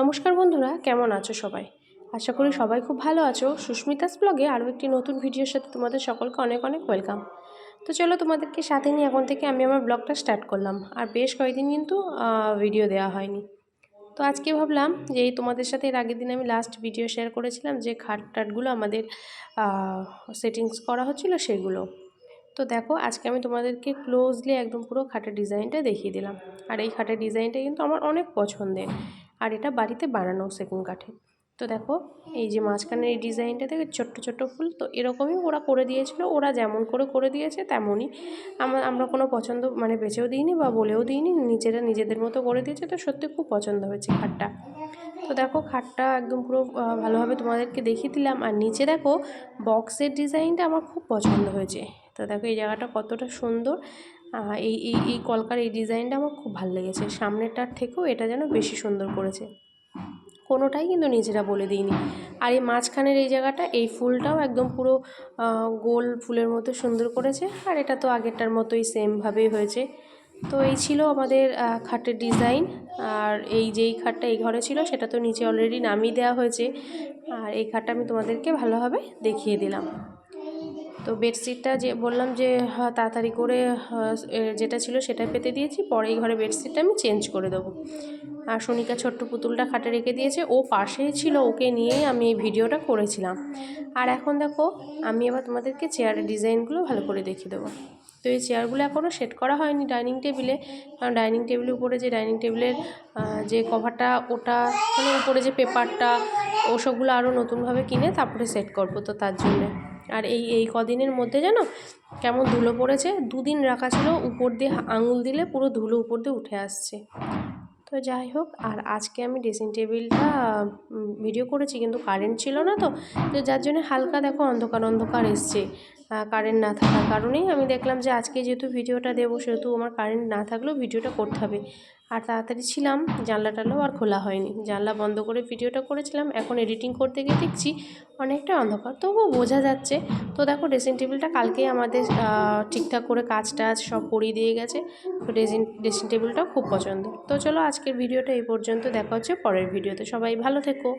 নমস্কার বন্ধুরা, কেমন আছো সবাই? আশা করি সবাই খুব ভালো আছো। সুস্মিতাস ব্লগে আরও একটি নতুন ভিডিওর সাথে তোমাদের সকলকে অনেক অনেক ওয়েলকাম। তো চলো তোমাদেরকে সাথে নিয়ে এখন থেকে আমি আমার ব্লগটা স্টার্ট করলাম। আর বেশ কয়েকদিন কিন্তু ভিডিও দেওয়া হয়নি। তো আজকে ভাবলাম যে তোমাদের সাথে এর আগের দিন আমি লাস্ট ভিডিও শেয়ার করেছিলাম যে খাট টাটগুলো আমাদের সেটিংস করা হচ্ছিল সেগুলো। তো দেখো, আজকে আমি তোমাদেরকে ক্লোজলি একদম পুরো খাটের ডিজাইনটা দেখিয়ে দিলাম। আর এই খাটের ডিজাইনটা কিন্তু আমার অনেক পছন্দের। আর এটা বাড়িতে বানানো সেগুন কাঠে। তো দেখো, এই যে মাঝখানের এই ডিজাইনটা থেকে ছোট্ট ছোট্ট ফুল, তো এরকমই ওরা করে দিয়েছিল, ওরা যেমন করে করে দিয়েছে তেমনই। আমরা আমরা কোনো পছন্দ মানে বেছেও দিইনি বা বলেও দিইনি, নিজেরা নিজেদের মতো করে দিয়েছে, তো সত্যি খুব পছন্দ হয়েছে খাটটা। তো দেখো, খাটটা একদম পুরো ভালোভাবে তোমাদেরকে দেখিয়ে দিলাম। আর নিচে দেখো, বক্সের ডিজাইনটা আমার খুব পছন্দ হয়েছে। তো দেখো, এই জায়গাটা কতটা সুন্দর। এই এই এই কলকার এই ডিজাইনটা আমার খুব ভালো লেগেছে। সামনেরটার থেকেও এটা যেন বেশি সুন্দর করেছে। কোনোটাই কিন্তু নিজেরা বলে দিইনি। আর এই মাঝখানের এই জায়গাটা, এই ফুলটাও একদম পুরো গোল ফুলের মতো সুন্দর করেছে। আর এটা তো আগেরটার মতোই সেমভাবেই হয়েছে। তো এই ছিল আমাদের খাটের ডিজাইন। আর এই যেই খাটটা এই ঘরে ছিল, সেটা তো নিচে অলরেডি নামিয়ে দেওয়া হয়েছে। আর এই খাটটা আমি তোমাদেরকে ভালোভাবে দেখিয়ে দিলাম। তো বেডশিটটা যে বললাম যে তাড়াতাড়ি করে যেটা ছিল সেটা পেতে দিয়েছি। পরে এই ঘরে বেডশিটটা আমি চেঞ্জ করে দেবো। আর সোনিকা ছোট্ট পুতুলটা খাটে রেখে দিয়েছে। ও পাশেই ছিল, ওকে নিয়েই আমি এই ভিডিওটা করেছিলাম। আর এখন দেখো, আমি এবার তোমাদেরকে চেয়ারের ডিজাইনগুলো ভালো করে দেখিয়ে দেবো। তো এই চেয়ারগুলো এখনও সেট করা হয়নি ডাইনিং টেবিলে। কারণ ডাইনিং টেবিলের উপরে যে ডাইনিং টেবিলের যে কভারটা, ওটা মানে উপরে যে পেপারটা ওসবগুলো আরও নতুনভাবে কিনে তারপরে সেট করব তো তার জন্যে। আর এই এই কদিনের মধ্যে যেন কেমন ধুলো পড়েছে, দুদিন রাখা ছিল উপর দিয়ে আঙুল দিলে পুরো ধুলো উপর দিয়ে উঠে আসছে। তো যাই হোক, আর আজকে আমি ড্রেসিং টেবিলটা ভিডিও করেছি কিন্তু কারেন্ট ছিল না তো যার জন্য হালকা দেখো অন্ধকার অন্ধকার এসছে। কারেন্ট না থাকার কারণেই আমি দেখলাম যে আজকে যেহেতু ভিডিওটা দেবো, সেহেতু আমার কারেন্ট না থাকলেও ভিডিওটা করতে হবে। আর তাড়াতাড়ি ছিলাম জানলা আর খোলা হয়নি। জানলা বন্ধ করে ভিডিওটা করেছিলাম, এখন এডিটিং করতে গিয়ে দেখছি অনেকটা অন্ধকার। তবুও বোঝা যাচ্ছে, তো দেখো ড্রেসিং টেবিলটা কালকেই আমাদের ঠিকঠাক করে কাজ টাজ সব করিয়ে দিয়ে গেছে। তো ড্রেসিং ড্রেসিং টেবিলটাও খুব পছন্দ তো চলো আজকের ভিডিওটা এই পর্যন্ত, দেখা হচ্ছে পরের ভিডিওতে সবাই ভালো থেকো।